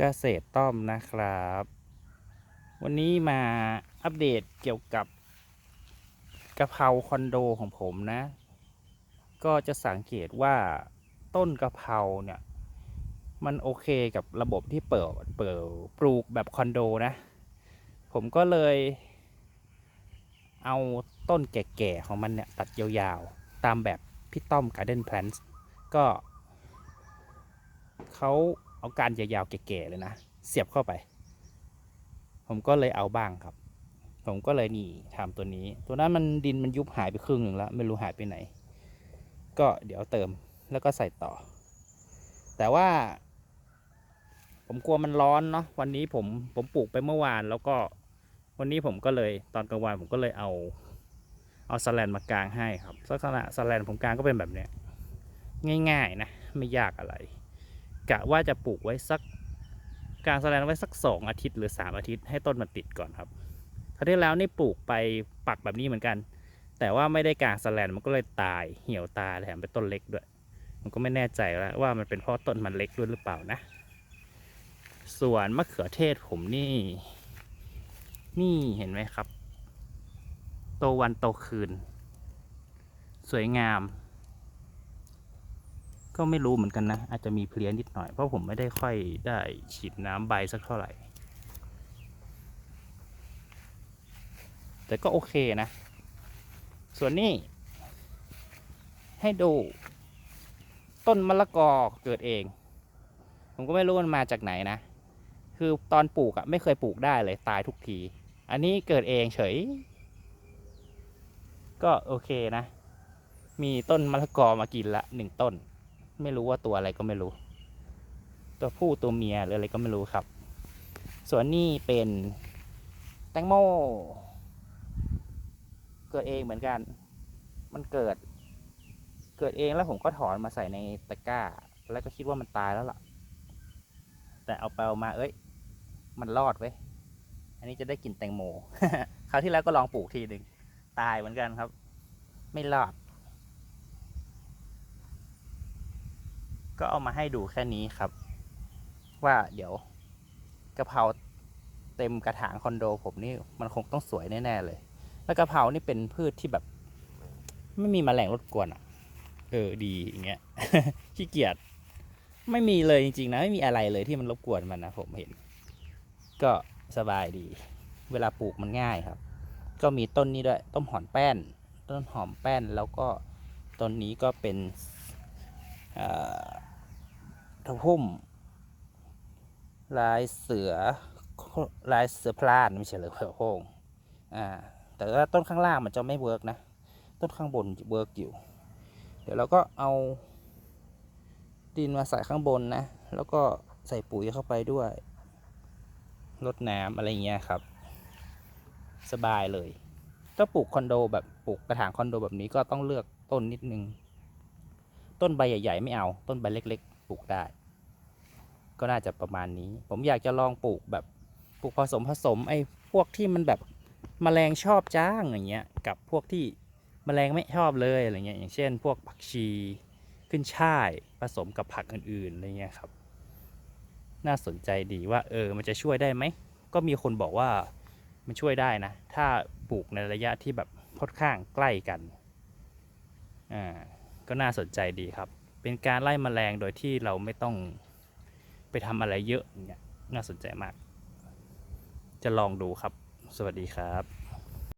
เกษตรต้อมนะครับ วันนี้มาอัปเดตเกี่ยวกับกะเพราคอนโดของผมนะ ก็จะสังเกตว่าต้นกะเพราเนี่ย มันโอเคกับระบบที่เปิดเปิดปลูกแบบคอนโดนะ ผมก็เลยเอาต้นแก่ๆของมันเนี่ย ตัดยาวๆ ตามแบบพี่ต้อม Garden Plants ก็เขา เอาการยาวๆแก่ๆเลยนะ เสียบเข้าไป ผมก็เลยเอาบ้างครับ ผมก็เลยนี่ทำตัวนี้ ตัวนั้นมันดินมันยุบหายไปครึ่งหนึ่งแล้ว ไม่รู้หายไปไหน ก็เดี๋ยวเติมแล้วก็ใส่ต่อ แต่ว่า ผมกลัวมันร้อนเนาะวันนี้ผมผมปลูกไปเมื่อวานแล้วก็วันนี้ผมก็เลยตอนกลางวันผมก็เลยเอาเอาสแลนมากลางให้ครับลักษณะสแลนผมกลางก็เป็นแบบเนี้ยง่าย ๆ นะ ไม่ยากอะไร กะว่าจะปลูกไว้สักกางแสดงไว้สักสองอาทิตย์หรือสามอาทิตย์ให้ต้นมันติดก่อนครับคราวที่แล้วนี่ปลูกไปปักแบบนี้เหมือนกัน แต่ว่าไม่ได้กางแสแลนมันก็เลยตายเหี่ยวตายแถมเป็นต้นเล็กด้วยผมก็ไม่แน่ใจแล้วว่ามันเป็นเพราะต้นมันเล็กด้วยหรือเปล่านะ ส่วนมะเขือเทศผมนี่ นี่เห็นไหมครับ โตวันโตคืน สวยงาม ก็ไม่รู้เหมือนกันนะ อาจจะมีเพลี้ยนิดหน่อย เพราะผมไม่ได้ค่อยได้ฉีดน้ำใบสักเท่าไหร่ แต่ก็โอเคนะ ส่วนนี้ ให้ดู ต้นมะละกอเกิดเอง ผมก็ไม่รู้มันมาจากไหนนะ คือตอนปลูกอะไม่เคยปลูกได้เลยตายทุกที อันนี้เกิดเองเฉย ก็โอเคนะ มีต้นมะละกอมากินละหนึ่งต้น ไม่รู้ว่าตัวอะไรก็ไม่รู้ ตัวผู้ตัวเมียหรืออะไรก็ไม่รู้ครับ ส่วนนี้เป็นแตงโม เกิดเองเหมือนกัน มันเกิด เกิดเองแล้วผมก็ถอนมาใส่ในตะกร้า แล้วก็คิดว่ามันตายแล้วล่ะ แต่เอาไปเอามาเอ้ย มันรอดเว้ย อันนี้จะได้กินแตงโม คราวที่แล้วก็ลองปลูกทีหนึ่งตายเหมือนกันครับ ไม่รอด ก็เอามาให้ดูแค่นี้ครับ ว่าเดี๋ยวกะเพราเต็มกระถางคอนโดผมนี่มันคงต้องสวยแน่ ๆ เลย แล้วกะเพรานี่เป็นพืชที่แบบ ไม่มีแมลงรบกวนอะ เออดีอย่างเงี้ยขี้เกียจไม่มีเลยจริงๆนะไม่มีอะไรเลยที่มันรบกวนมันนะผมเห็น ก็สบายดี เวลาปลูกมันง่ายครับ ก็มีต้นนี้ด้วยต้นหอมแป้น ต้นหอมแป้นแล้วก็ต้นนี้ก็เป็น ทะพุ่ม ลายเสือ ลายเสือพลานไม่ใช่เหรือเสือโคร่งอ่าแต่ว่าต้นข้างล่างมันจะไม่เวิร์กนะ ต้นข้างบนเวิร์กอยู่ เดี๋ยวเราก็เอาดินมาใส่ข้างบนนะ แล้วก็ใส่ปุ๋ยเข้าไปด้วยรดน้ำอะไรเงี้ยครับ สบายเลย ถ้าปลูกคอนโดแบบปลูกกระถางคอนโดแบบนี้ก็ต้องเลือกต้นนิดนึง ต้นใบใหญ่ ๆ ไม่เอา ต้นใบเล็ก ๆ ปลูกได้ ก็น่าจะประมาณนี้ ผมอยากจะลองปลูกแบบปลูกผสมผสมไอ้พวกที่มันแบบแมลงชอบจ้างอย่างเงี้ย กับพวกที่แมลงไม่ชอบเลยอะไรเงี้ย อย่างเช่น พวกผักชีขึ้นช่ายผสมกับผักอื่นๆอะไรเงี้ยครับ น่าสนใจดีว่า เออ มันจะช่วยได้ไหม ก็มีคนบอกว่ามันช่วยได้นะ ถ้าปลูกในระยะที่แบบค่อนข้างใกล้กัน อ่า ก็น่าสนใจดีครับ เป็นการไล่มแมลงโดยที่เราไม่ต้องไปทำอะไรเยอะอย่างเงี้ยน่าสนใจมาก จะลองดูครับ สวัสดีครับ